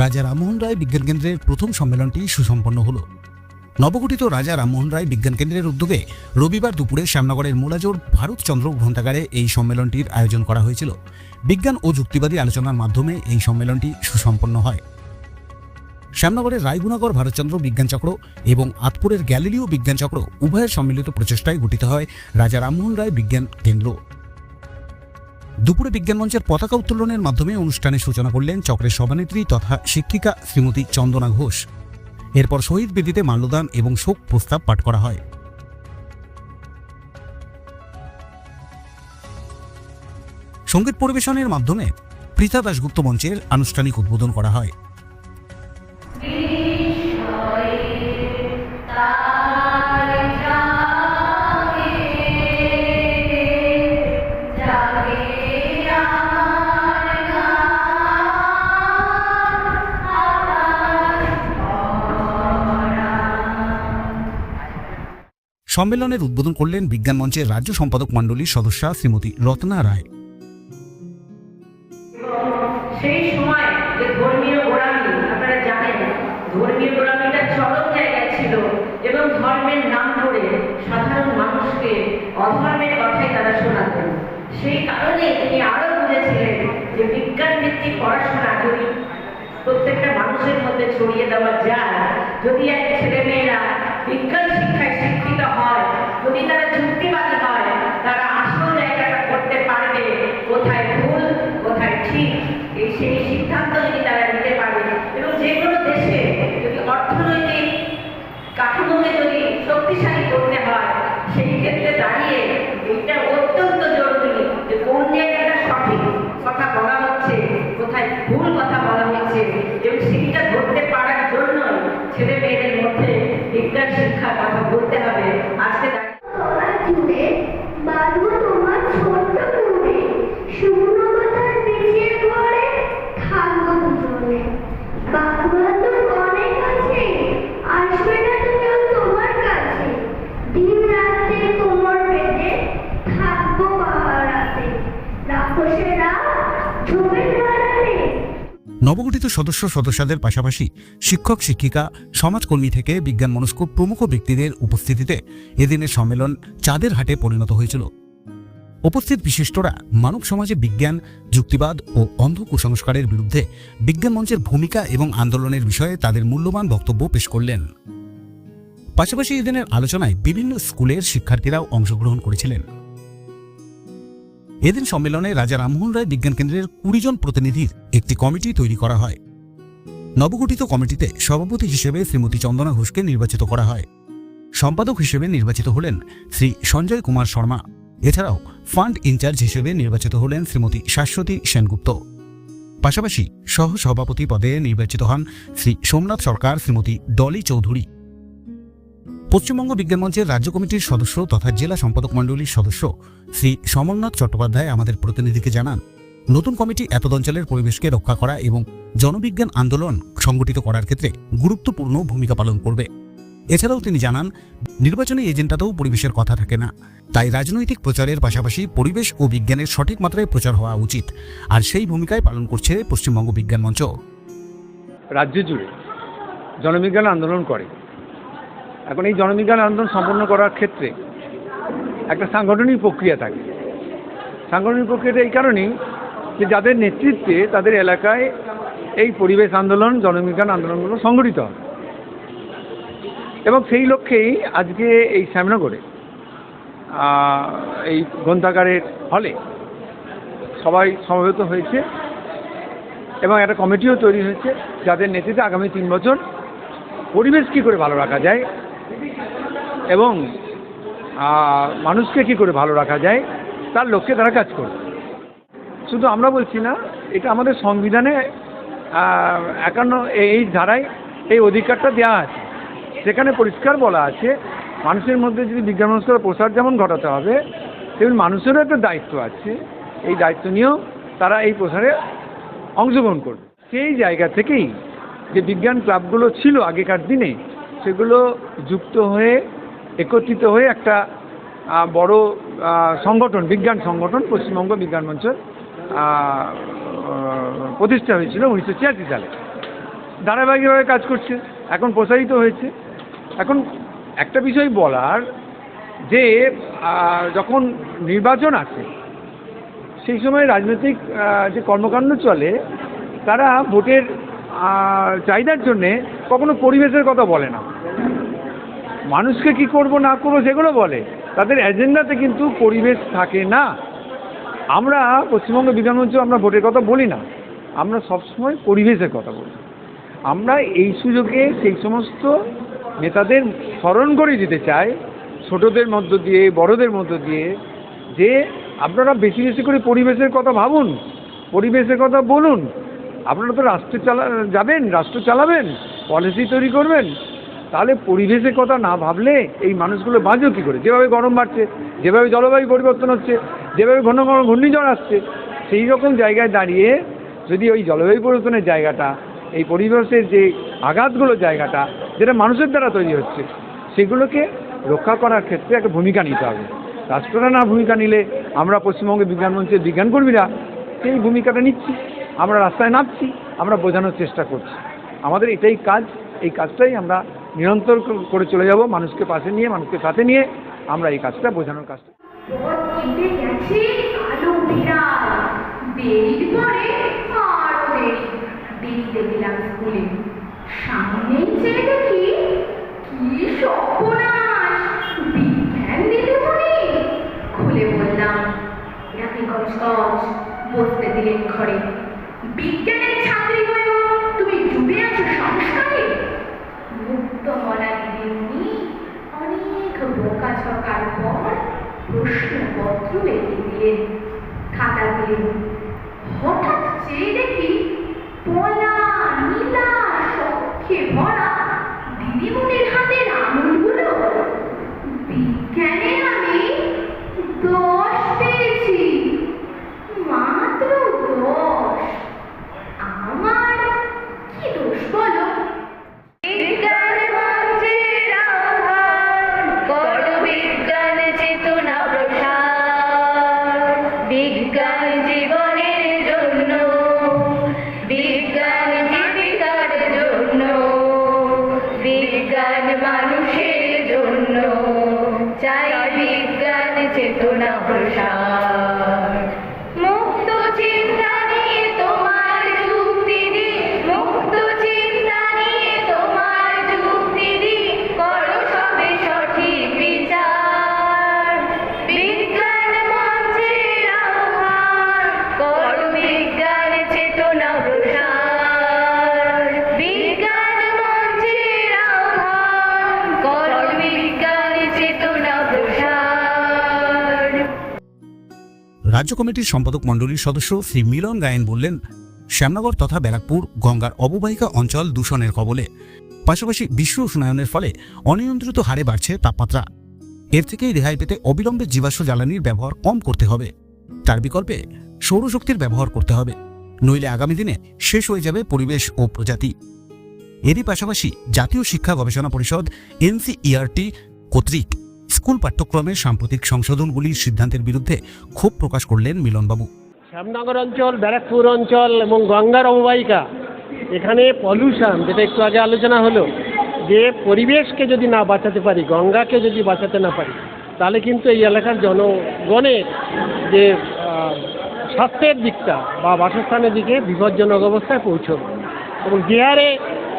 রাজা রামমোহন রায় বিজ্ঞান কেন্দ্রের প্রথম সম্মেলনটি সুসম্পন্ন হলো। নবগঠিত রাজা রামমোহন রায় বিজ্ঞান কেন্দ্রের উদ্যোগে রবিবার দুপুরে শ্যামনগরের মোলাজোর ভারতচন্দ্র গ্রন্থাগারে এই সম্মেলনটির আয়োজন করা হয়েছিল। বিজ্ঞান ও যুক্তিবাদী আলোচনার মাধ্যমে এই সম্মেলনটি সুসম্পন্ন হয়। শ্যামনগরের রায়গুণাগর ভারতচন্দ্র বিজ্ঞান চক্র এবং আতপুরের গ্যালিলিও বিজ্ঞান চক্র উভয়ের সম্মিলিত প্রচেষ্টায় গঠিত হয় রাজা রামমোহন রায় বিজ্ঞান কেন্দ্র। দুপুরে বিজ্ঞান মঞ্চের পতাকা উত্তোলনের মাধ্যমে অনুষ্ঠানের সূচনা করলেন চক্রের সভানেত্রী তথা শিক্ষিকা শ্রীমতী চন্দনা ঘোষ। এরপর শহীদ বেদিতে মাল্যদান এবং শোক প্রস্তাব পাঠ করা হয়। সংগীত পরিবেশনের মাধ্যমে পৃথা দাশগুপ্ত মঞ্চের আনুষ্ঠানিক উদ্বোধন করা হয়। সম্মেলনের উদ্বোধন করলেন বিজ্ঞান মঞ্চের রাজ্য সম্পাদক মণ্ডলীর সদস্যা শ্রীমতী রত্না রায়। সেই ছিল সেই তিনি বুঝেছিলেন যে বিজ্ঞান ভিত্তিক পড়াশোনা প্রত্যেকটা মানুষের মধ্যে ছড়িয়ে দেওয়া যায়, যদি এক ছেলেমেয়েরা বিজ্ঞান শিক্ষায় যদি তারা যুক্তিবাদী হয়, তারা আসল জায়গাটা করতে পারবে, কোথায় ভুল, কোথায় ঠিক, এই সেই সিদ্ধান্ত যদি তারা নিতে পারবে এবং যে কোনো দেশে যদি অর্থনৈতিক কাঠামোকে যদি শক্তিশালী করতে হয়, সেই ক্ষেত্রে দাঁড়িয়ে এটা অত্যন্ত জরুরি যে কোন জায়গাটা সঠিক কথা বলা হচ্ছে, কোথায় ভুল কথা বলা হচ্ছে, এবং সেইটা ধরতে পারার জন্যই ছেলে মেয়েদের মধ্যে বিজ্ঞান শিক্ষার কথা বলতে হবে আজকে দাঁড়িয়ে তোমার জুড়ে বাঁধবো তোমার ছোট্ট কুড়ে শুকনো পাতার পিছিয়ে পড়ে থাকব দুজনে বাঘবাদুর অনেক আছে আসবে না তো কেউ তোমার কাছে দিন রাত্রে কোমর পেটে থাকব পাহারাতে রাক্ষসেরা ঝোপে দাঁড়ালে নবগঠিত সদস্য সদস্যদের পাশাপাশি শিক্ষক, শিক্ষিকা, সমাজকর্মী থেকে বিজ্ঞান মনস্ক প্রমুখ ব্যক্তিদের উপস্থিতিতে এদিনের সম্মেলন চাঁদের হাটে পরিণত হয়েছিল। উপস্থিত বিশিষ্টরা মানব সমাজে বিজ্ঞান, যুক্তিবাদ ও অন্ধ কুসংস্কারের বিরুদ্ধে বিজ্ঞান মঞ্চের ভূমিকা এবং আন্দোলনের বিষয়ে তাদের মূল্যবান বক্তব্য পেশ করলেন। পাশাপাশি এদিনের আলোচনায় বিভিন্ন স্কুলের শিক্ষার্থীরাও অংশগ্রহণ করেছিলেন। এদিন সম্মেলনে রাজা রামমোহন রায় বিজ্ঞান কেন্দ্রের কুড়ি জন প্রতিনিধির একটি কমিটি তৈরি করা হয়। নবগঠিত কমিটিতে সভাপতি হিসেবে শ্রীমতী চন্দনা ঘোষকে নির্বাচিত করা হয়। সম্পাদক হিসেবে নির্বাচিত হলেন শ্রী সঞ্জয় কুমার শর্মা। এছাড়াও ফান্ড ইনচার্জ হিসেবে নির্বাচিত হলেন শ্রীমতী শাশ্বতী সেনগুপ্ত। পাশাপাশি সহ সভাপতি পদে নির্বাচিত হন শ্রী সোমনাথ সরকার, শ্রীমতী ডলি চৌধুরী। পশ্চিমবঙ্গ বিজ্ঞান মঞ্চের রাজ্য কমিটির সদস্য তথা জেলা সম্পাদক মণ্ডলীর সদস্য শ্রী সমরনাথ চট্টোপাধ্যায় আমাদের প্রতিনিধিকে জানান, নতুন কমিটি এতদ অঞ্চলের পরিবেশকে রক্ষা করা এবং জনবিজ্ঞান আন্দোলন সংগঠিত করার ক্ষেত্রে গুরুত্বপূর্ণ ভূমিকা পালন করবে। এছাড়াও তিনি জানান, নির্বাচনী এজেন্ডাতেও পরিবেশের কথা থাকে না, তাই রাজনৈতিক প্রচারের পাশাপাশি পরিবেশ ও বিজ্ঞানের সঠিক মাত্রায় প্রচার হওয়া উচিত, আর সেই ভূমিকায় পালন করছে পশ্চিমবঙ্গ বিজ্ঞান মঞ্চ। রাজ্য জুড়ে জনবিজ্ঞান আন্দোলন করে এখন এই জনবিজ্ঞান আন্দোলন সম্পন্ন করার ক্ষেত্রে একটা সাংগঠনিক প্রক্রিয়া থাকে। সাংগঠনিক প্রক্রিয়াটা এই কারণেই যে যাদের নেতৃত্বে তাদের এলাকায় এই পরিবেশ আন্দোলন জনবিজ্ঞান আন্দোলনগুলো সংগঠিত হয়। এবং সেই লক্ষ্যেই আজকে এই শ্যামনগরে এই গ্রন্থাগারের হলে সবাই সমবেত হয়েছে এবং একটা কমিটিও তৈরি হয়েছে যাদের নেতৃত্বে আগামী তিন বছর পরিবেশ কী করে ভালো রাখা যায় এবং মানুষকে কী করে ভালো রাখা যায়, তার লক্ষ্যে তারা কাজ করবে। শুধু আমরা বলছি না, এটা আমাদের সংবিধানে একান্ন, এই- ধারায় এই অধিকারটা দেওয়া আছে। সেখানে পরিষ্কার বলা আছে, মানুষের মধ্যে যদি বিজ্ঞান মানুষের প্রসার যেমন ঘটাতে হবে, তেমনি মানুষেরও একটা দায়িত্ব আছে। এই দায়িত্ব নিয়েও তারা এই প্রসারে অংশগ্রহণ করবে। সেই জায়গা থেকেই যে বিজ্ঞান ক্লাবগুলো ছিল আগেকার দিনে, সেগুলো যুক্ত হয়ে একত্রিত হয়ে একটা বড় সংগঠন, বিজ্ঞান সংগঠন, পশ্চিমবঙ্গ বিজ্ঞান মঞ্চ প্রতিষ্ঠা হয়েছিল উনিশশো ছিয়াশি সালে। ধারাবাহিকভাবে কাজ করছে, এখন প্রসারিত হয়েছে। এখন একটা বিষয় বলার, যে যখন নির্বাচন আসে, সেই সময় রাজনৈতিক যে কর্মকাণ্ড চলে, তারা ভোটের চাহিদার জন্যে কখনো পরিবেশের কথা বলে না। মানুষকে কি করব, না করব সেগুলো বলে। তাদের এজেন্ডাতে কিন্তু পরিবেশ থাকে না। আমরা পশ্চিমবঙ্গ বিধানমঞ্চ আমরা ভোটের কথা বলি না। আমরা সবসময় পরিবেশের কথা বলি। আমরা এই সুযোগে সেই সমস্ত নেতাদের স্মরণ করে দিতে চাই, ছোটদের মধ্য দিয়ে, বড়দের মধ্য দিয়ে, যে আপনারা বেশি বেশি করে পরিবেশের কথা ভাবুন, পরিবেশের কথা বলুন। আপনারা তো রাষ্ট্র চালা, যাবেন, রাষ্ট্র চালাবেন, পলিসি তৈরি করবেন তাহলে পরিবেশের কথা না ভাবলে এই মানুষগুলো বাঁচবে কী করে? যেভাবে গরম বাড়ছে, যেভাবে জলবায়ু পরিবর্তন হচ্ছে, যেভাবে ঘন ঘন ঘূর্ণিঝড় আসছে, সেই রকম জায়গায় দাঁড়িয়ে যদি ওই জলবায়ু পরিবর্তনের জায়গাটা, এই পরিবেশের যে আঘাতগুলো জায়গাটা, যেটা মানুষের দ্বারা তৈরি হচ্ছে, সেগুলোকে রক্ষা করার ক্ষেত্রে একটা ভূমিকা নিতে হবে। রাষ্ট্ররা না ভূমিকা নিলে আমরা পশ্চিমবঙ্গের বিজ্ঞান মঞ্চের বিজ্ঞানকর্মীরা সেই ভূমিকাটা নিচ্ছি, আমরা রাস্তায় নামছি, আমরা বোঝানোর চেষ্টা করছি। আমাদের এটাই কাজ, এই কাজটাই আমরা নিরন্তর করে চলে যাব, মানুষকে পাশে নিয়ে, মানুষকে সাথে নিয়ে আমরা এই কাজটা বোঝানোর কাজটা। বিজ্ঞানের মুক্ত মনা দিদিমণি অনেক বোকা ছকার পর প্রশ্নপত্র এগিয়ে দিলেন। খাতা দিলেন হঠাৎ চেয়ে রাজ্য কমিটির সম্পাদক মণ্ডলীর সদস্য শ্রী মিলন গায়েন বললেন, শ্যামনগর তথা ব্যারাকপুর গঙ্গার অববাহিকা অঞ্চল দূষণের কবলে। পাশাপাশি বিশ্ব উষ্ণায়নের ফলে অনিয়ন্ত্রিত হারে বাড়ছে তাপমাত্রা। এর থেকেই রেহাই পেতে অবিলম্বে জীবাশ্ম জ্বালানির ব্যবহার কম করতে হবে। তার বিকল্পে সৌরশক্তির ব্যবহার করতে হবে। নইলে আগামী দিনে শেষ হয়ে যাবে পরিবেশ ও প্রজাতি। এরই পাশাপাশি জাতীয় শিক্ষা গবেষণা পরিষদ, এনসিইআরটি কর্তৃক স্কুল পাঠ্যক্রমের সাম্প্রতিক সংশোধনগুলির সিদ্ধান্তের বিরুদ্ধে ক্ষোভ প্রকাশ করলেন মিলনবাবু। শ্যামনগর অঞ্চল, ব্যারাকপুর অঞ্চল এবং গঙ্গার অববাহিকা, এখানে পলিউশন যেটা একটু আগে আলোচনা হলো, যে পরিবেশকে যদি না বাঁচাতে পারি, গঙ্গাকে যদি বাঁচাতে না পারি, তাহলে কিন্তু এই এলাকার জনগণের যে স্বাস্থ্যের দিকটা বা বাসস্থানের দিকে বিপজ্জনক অবস্থায় পৌঁছবে। এবং যে হারে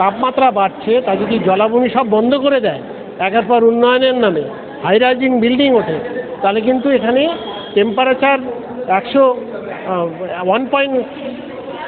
তাপমাত্রা বাড়ছে, তা যদি জলাভূমি সব বন্ধ করে দেয়, একের পর উন্নয়নের নামে হাই রাইজিং বিল্ডিং ওঠে, তাহলে কিন্তু এখানে টেম্পারেচার একশো one point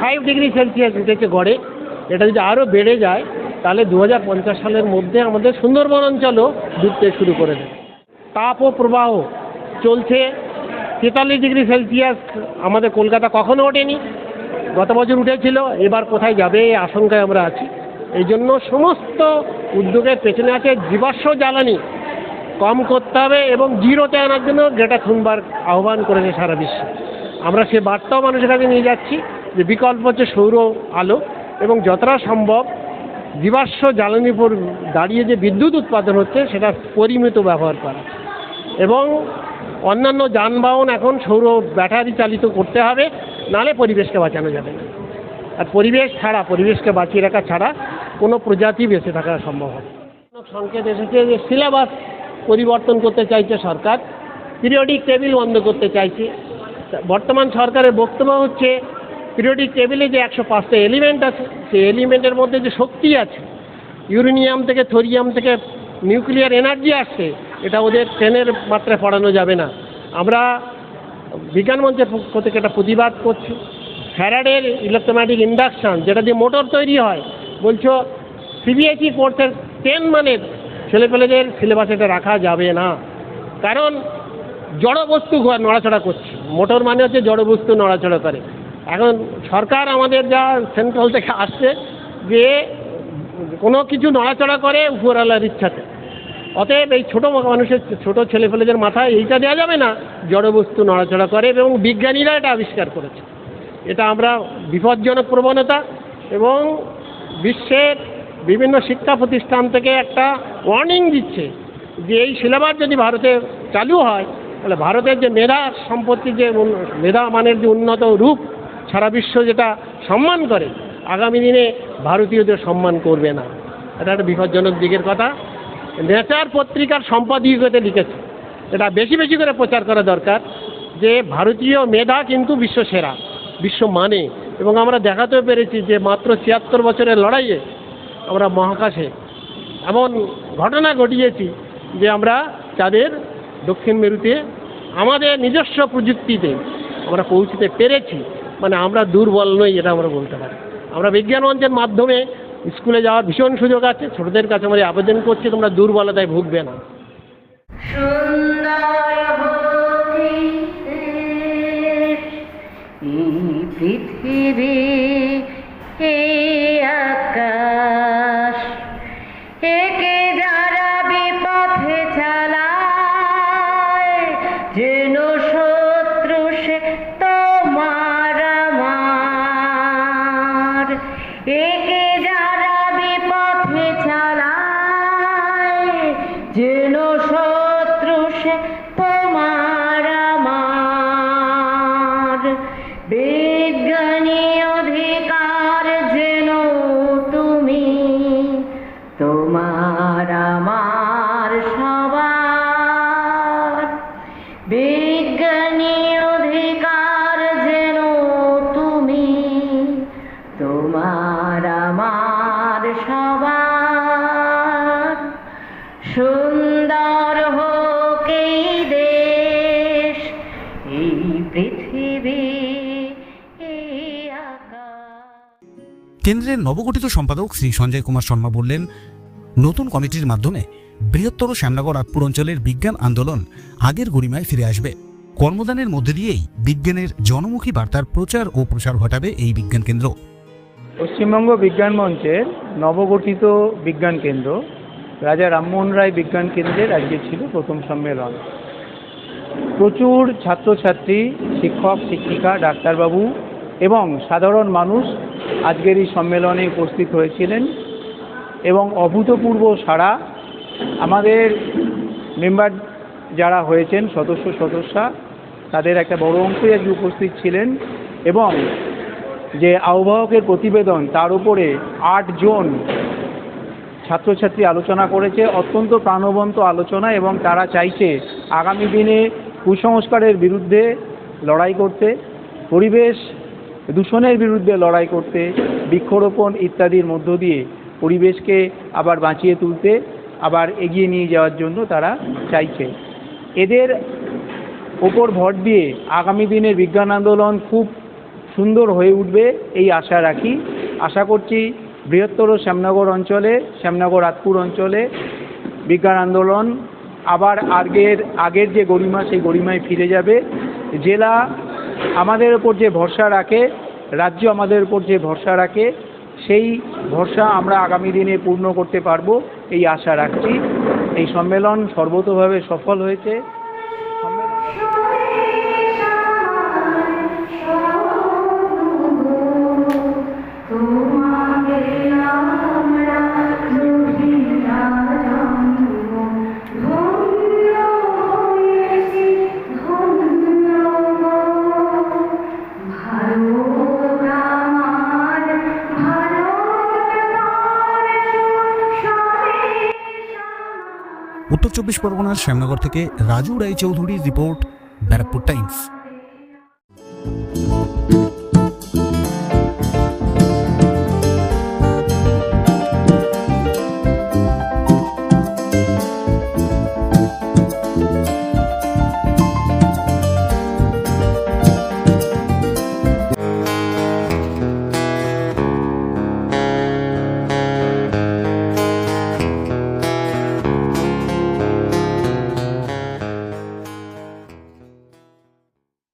five degree Celsius উঠেছে গড়ে। এটা যদি আরও বেড়ে যায়, তাহলে দু হাজার পঞ্চাশ সালের মধ্যে আমাদের সুন্দরবন অঞ্চলও ডুবতে শুরু করে দেবে। তাপ ও প্রবাহ চলছে, তেতাল্লিশ ডিগ্রি সেলসিয়াস আমাদের কলকাতা কখনো ওঠেনি। গত বছর উঠেছিল, এবার কোথায় যাবে এই আশঙ্কায় আমরা আছি। এই জন্য সমস্ত উদ্যোগের পেছনে আছে জীবাশ্ম জ্বালানি। কম করতে হবে এবং জিরোতে আনার জন্য গ্রেটা থুনবার্গ আহ্বান করেছে সারা বিশ্বে। আমরা সে বার্তাও মানুষের কাছে নিয়ে যাচ্ছি যে বিকল্প হচ্ছে সৌর আলো এবং যতটা সম্ভব জীবাশ্ম জ্বালানির উপর দাঁড়িয়ে যে বিদ্যুৎ উৎপাদন হচ্ছে, সেটা পরিমিত ব্যবহার করা। এবং অন্যান্য যানবাহন এখন সৌর ব্যাটারি চালিত করতে হবে নাহলে পরিবেশকে বাঁচানো যাবে না। আর পরিবেশ ছাড়া, পরিবেশকে বাঁচিয়ে রাখা ছাড়া কোনো প্রজাতি বেঁচে থাকা সম্ভব হবে সংকেত এসেছে যে সিলেবাস পরিবর্তন করতে চাইছে সরকার। পিরিয়ডিক টেবিল বন্ধ করতে চাইছে। বর্তমান সরকারের বক্তব্য হচ্ছে পিরিয়ডিক টেবিলে যে একশো পাঁচটা এলিমেন্ট আছে, সেই এলিমেন্টের মধ্যে যে শক্তি আছে ইউরেনিয়াম থেকে থোরিয়াম থেকে নিউক্লিয়ার এনার্জি আসছে, এটা ওদের ট্রেনের মাত্রায় পড়ানো যাবে না। আমরা বিজ্ঞান মঞ্চের পক্ষ থেকে একটা প্রতিবাদ করছি। ফ্যারাডের ইলেকট্রোম্যাটিক ইন্ডাকশান যেটা দিয়ে মোটর তৈরি হয়, বলছো সিবিএসই কোর্সের টেন মানের ছেলেপেলেদের সিলেবাস এটা রাখা যাবে না। কারণ জড় বস্তু নড়াচড়া করছে। মোটর মানে হচ্ছে জড় বস্তু নড়াচড়া করে। এখন সরকার আমাদের যা সেন্ট্রাল থেকে আসছে যে কোনো কিছু নড়াচড়া করে উপরওয়ালার ইচ্ছাতে। অতএব এই ছোটো মানুষের ছোটো ছেলেপেলেদের মাথায় এইটা দেওয়া যাবে না জড়বস্তু নড়াচড়া করে এবং বিজ্ঞানীরা এটা আবিষ্কার করেছে। এটা আমরা বিপজ্জনক প্রবণতা এবং বিশ্বের বিভিন্ন শিক্ষা প্রতিষ্ঠান থেকে একটা ওয়ার্নিং দিচ্ছে যে এই সিলেবাস যদি ভারতে চালু হয়, তাহলে ভারতের যে মেধা সম্পত্তির যে মেধা মানের যে উন্নত রূপ সারা বিশ্ব যেটা সম্মান করে, আগামী দিনে ভারতীয়দের সম্মান করবে না। এটা একটা বিপজ্জনক দিকের কথা। নেচার পত্রিকার সম্পাদকীয়তে লিখেছে। এটা বেশি বেশি করে প্রচার করা দরকার যে ভারতীয় মেধা কিন্তু বিশ্ব সেরা বিশ্ব মানে এবং আমরা দেখাতেও পেরেছি যে মাত্র ছিয়াত্তর বছরের লড়াইয়ে আমরা মহাকাশে। এমন ঘটনা ঘটিয়েছি যে আমরা চাঁদের দক্ষিণ মেরুতে আমাদের নিজস্ব প্রযুক্তিতে আমরা পৌঁছতে পেরেছি। মানে আমরা দুর্বল নই, এটা আমরা বলতে পারি। আমরা বিজ্ঞান মঞ্চের মাধ্যমে স্কুলে যাওয়ার ভীষণ সুযোগ আছে, ছোটদের কাছে আমরা আবেদন করছি, তোমরা দুর্বলতায় ভুগবে না। পৃথিবী একে কেন্দ্রের নবগঠিত সম্পাদক শ্রী সঞ্জয় কুমার শর্মা বললেন, নতুন কমিটির মাধ্যমে বৃহত্তর শ্যামনগর আটপুর অঞ্চলের বিজ্ঞান আন্দোলন আগের গরিমায় ফিরে আসবে। কর্মদানের মধ্যে দিয়েই বিজ্ঞানের জনমুখী বার্তার প্রচার ও প্রসার ঘটাবে এই বিজ্ঞান কেন্দ্র। পশ্চিমবঙ্গ বিজ্ঞান মঞ্চের নবগঠিত বিজ্ঞান কেন্দ্র রাজা রামমোহন রায় বিজ্ঞান কেন্দ্রের আজকে ছিল প্রথম সম্মেলন। প্রচুর ছাত্রছাত্রী, শিক্ষক, শিক্ষিকা, ডাক্তারবাবু এবং সাধারণ মানুষ আজকের এই সম্মেলনে উপস্থিত হয়েছিলেন এবং অভূতপূর্ব সারা আমাদের মেম্বার যারা হয়েছেন, সদস্য, সদস্যা, তাদের একটা বড় অংশই আজকে উপস্থিত ছিলেন এবং যে আহ্বায়কের প্রতিবেদন, তার উপরে আটজন ছাত্রছাত্রী আলোচনা করেছে, অত্যন্ত প্রাণবন্ত আলোচনা এবং তারা চাইছে আগামী দিনে কুসংস্কারের বিরুদ্ধে লড়াই করতে, পরিবেশ দূষণের বিরুদ্ধে লড়াই করতে, বৃক্ষরোপণ ইত্যাদির মধ্য দিয়ে পরিবেশকে আবার বাঁচিয়ে তুলতে, আবার এগিয়ে নিয়ে যাওয়ার জন্য তারা চাইছে। এদের ওপর ভর দিয়ে আগামী দিনের বিজ্ঞান আন্দোলন খুব সুন্দর হয়ে উঠবে এই আশা রাখি। আশা করছি বৃহত্তর শ্যামনগর অঞ্চলে, শ্যামনগর আতপুর অঞ্চলে বিজ্ঞান আন্দোলন আবার আগের আগের যে গরিমা, সেই গরিমায় ফিরে যাবে। জেলা আমাদের ওপর যে ভরসা রাখে, রাজ্য আমাদের ওপর যে ভরসা রাখে, সেই ভরসা আমরা আগামী দিনে পূর্ণ করতে পারব, এই আশা রাখছি। এই সম্মেলন সর্বতোভাবে সফল হয়েছে। চব্বিশ পরগনার শ্যামনগর থেকে রাজু রায়চৌধুরীর রিপোর্ট ব্যারাকপুর টাইমস।